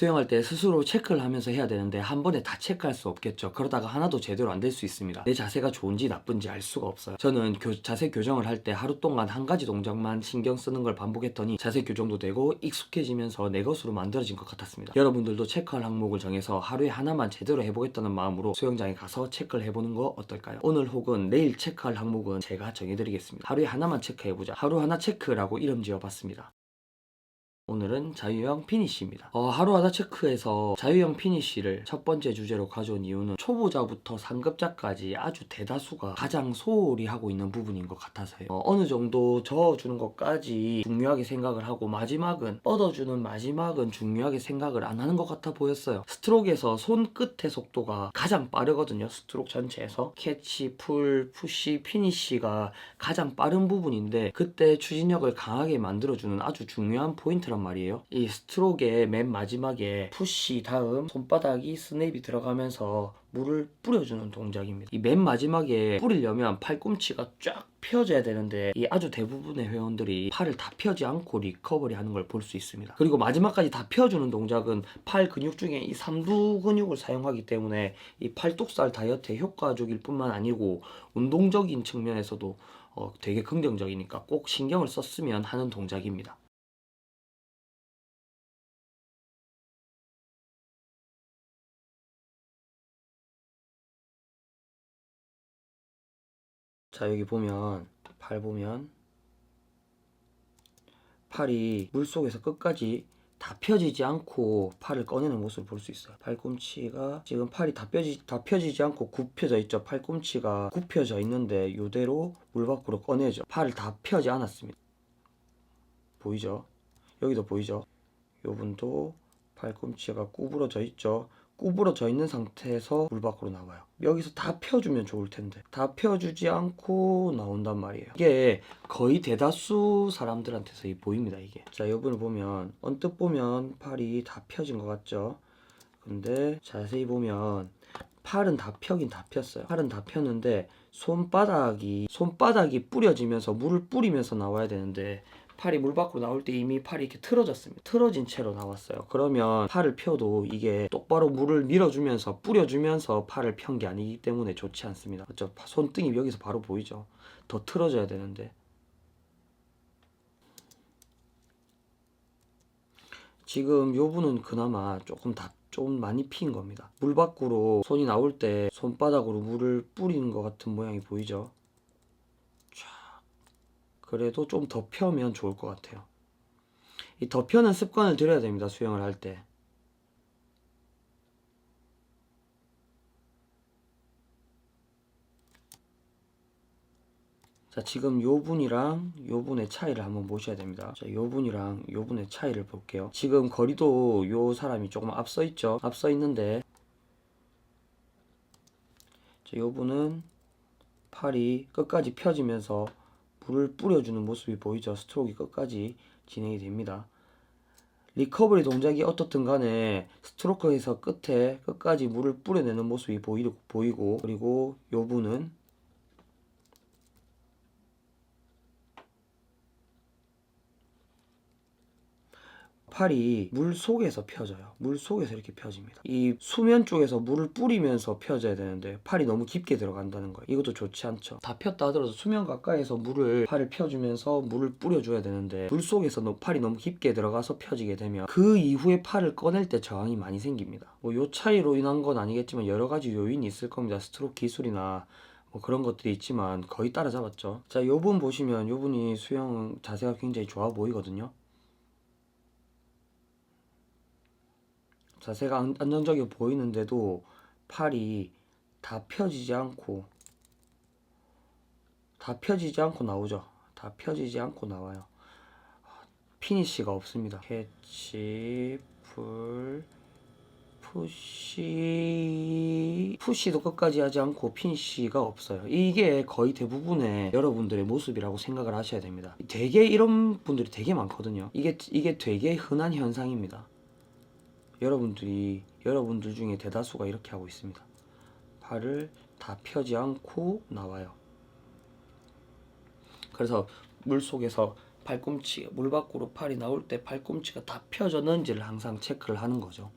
수영할 때 스스로 체크를 하면서 해야 되는데 한 번에 다 체크할 수 없겠죠. 그러다가 하나도 제대로 안 될 수 있습니다. 내 자세가 좋은지 나쁜지 알 수가 없어요. 저는 교- 자세 교정을 할 때 하루 동안 한 가지 동작만 신경 쓰는 걸 반복했더니 자세 교정도 되고 익숙해지면서 내 것으로 만들어진 것 같았습니다. 여러분들도 체크할 항목을 정해서 하루에 하나만 제대로 해보겠다는 마음으로 수영장에 가서 체크를 해보는 거 어떨까요? 오늘 혹은 내일 체크할 항목은 제가 정해드리겠습니다. 하루에 하나만 체크해보자. 하루 하나 체크라고 이름 지어봤습니다. 오늘은 자유형 피니쉬입니다. 어, 하루 하나 체크에서 자유형 피니쉬를 첫 번째 주제로 가져온 이유는 초보자부터 상급자까지 아주 대다수가 가장 소홀히 하고 있는 부분인 것 같아서요. 어, 어느 정도 저어주는 것까지 중요하게 생각을 하고 마지막은 뻗어주는 마지막은 중요하게 생각을 안 하는 것 같아 보였어요. 스트로크에서 손끝의 속도가 가장 빠르거든요. 스트로크 전체에서 캐치, 풀, 푸시, 피니쉬가 가장 빠른 부분인데 그때 추진력을 강하게 만들어주는 아주 중요한 포인트란 말이에요. 이 스트로크의 맨 마지막에 푸시 다음 손바닥이 스냅이 들어가면서 물을 뿌려주는 동작입니다. 이 맨 마지막에 뿌리려면 팔꿈치가 쫙 펴져야 되는데 이 아주 대부분의 회원들이 팔을 다 펴지 않고 리커버리 하는 걸 볼 수 있습니다. 그리고 마지막까지 다 펴주는 동작은 팔 근육 중에 이 삼두 근육을 사용하기 때문에 이 팔뚝살 다이어트에 효과적일 뿐만 아니고 운동적인 측면에서도 어, 되게 긍정적이니까 꼭 신경을 썼으면 하는 동작입니다. 자 여기 보면 팔 보면 팔이 물속에서 끝까지 다 펴지지 않고 팔을 꺼내는 모습을 볼 수 있어요. 팔꿈치가 지금 팔이 다 펴지 다 펴지지 않고 굽혀져 있죠. 팔꿈치가 굽혀져 있는데 이대로 물 밖으로 꺼내죠. 팔을 다 펴지 않았습니다. 보이죠? 여기도 보이죠? 요분도 팔꿈치가 구부러져 있죠. 구부러져 있는 상태에서 물 밖으로 나와요. 여기서 다 펴주면 좋을 텐데 다 펴주지 않고 나온단 말이에요. 이게 거의 대다수 사람들한테서 이 보입니다 이게. 자 이분을 보면 언뜻 보면 팔이 다 펴진 것 같죠. 근데 자세히 보면 팔은 다 펴긴 다 폈어요. 팔은 다 폈는데 손바닥이 손바닥이 뿌려지면서 물을 뿌리면서 나와야 되는데 팔이 물 밖으로 나올 때 이미 팔이 이렇게 틀어졌습니다. 틀어진 채로 나왔어요. 그러면 팔을 펴도 이게 똑바로 물을 밀어주면서 뿌려주면서 팔을 편 게 아니기 때문에 좋지 않습니다. 그렇죠? 손등이 여기서 바로 보이죠? 더 틀어져야 되는데 지금 요 분은 그나마 조금 다 좀 많이 핀 겁니다. 물 밖으로 손이 나올 때 손바닥으로 물을 뿌리는 것 같은 모양이 보이죠? 쫙. 그래도 좀더 펴면 좋을 것 같아요. 이더 펴는 습관을 들여야 됩니다. 수영을 할 때. 자, 지금 요 분이랑 요 분의 차이를 한번 보셔야 됩니다. 자, 요 분이랑 요 분의 차이를 볼게요. 지금 거리도 요 사람이 조금 앞서 있죠? 앞서 있는데, 자, 요 분은 팔이 끝까지 펴지면서 물을 뿌려주는 모습이 보이죠? 스트로크 끝까지 진행이 됩니다. 리커버리 동작이 어떻든 간에 스트로크에서 끝에 끝까지 물을 뿌려내는 모습이 보이, 보이고, 그리고 요 분은 팔이 물 속에서 펴져요. 물 속에서 이렇게 펴집니다. 이 수면 쪽에서 물을 뿌리면서 펴져야 되는데 팔이 너무 깊게 들어간다는 거예요. 이것도 좋지 않죠. 다 폈다 하더라도 수면 가까이에서 물을 팔을 펴주면서 물을 뿌려줘야 되는데 물 속에서 너- 팔이 너무 깊게 들어가서 펴지게 되면 그 이후에 팔을 꺼낼 때 저항이 많이 생깁니다. 뭐 요 차이로 인한 건 아니겠지만 여러 가지 요인이 있을 겁니다. 스트로크 기술이나 뭐 그런 것들이 있지만 거의 따라잡았죠. 자, 요 분 보시면 요 분이 수영 자세가 굉장히 좋아 보이거든요. 자세가 안- 안정적이어 보이는데도 팔이 다 펴지지 않고 다 펴지지 않고 나오죠. 다 펴지지 않고 나와요. 피니쉬가 없습니다. 캐치, 풀, 푸시, 푸시도 끝까지 하지 않고 피니쉬가 없어요. 이게 거의 대부분의 여러분들의 모습이라고 생각을 하셔야 됩니다. 되게 이런 분들이 되게 많거든요. 이게 이게 되게 흔한 현상입니다. 여러분들이 여러분들 중에 대다수가 이렇게 하고 있습니다. 팔을 다 펴지 않고 나와요. 그래서 물 속에서 팔꿈치 물 밖으로 팔이 나올 때 팔꿈치가 다 펴졌는지를 항상 체크를 하는 거죠.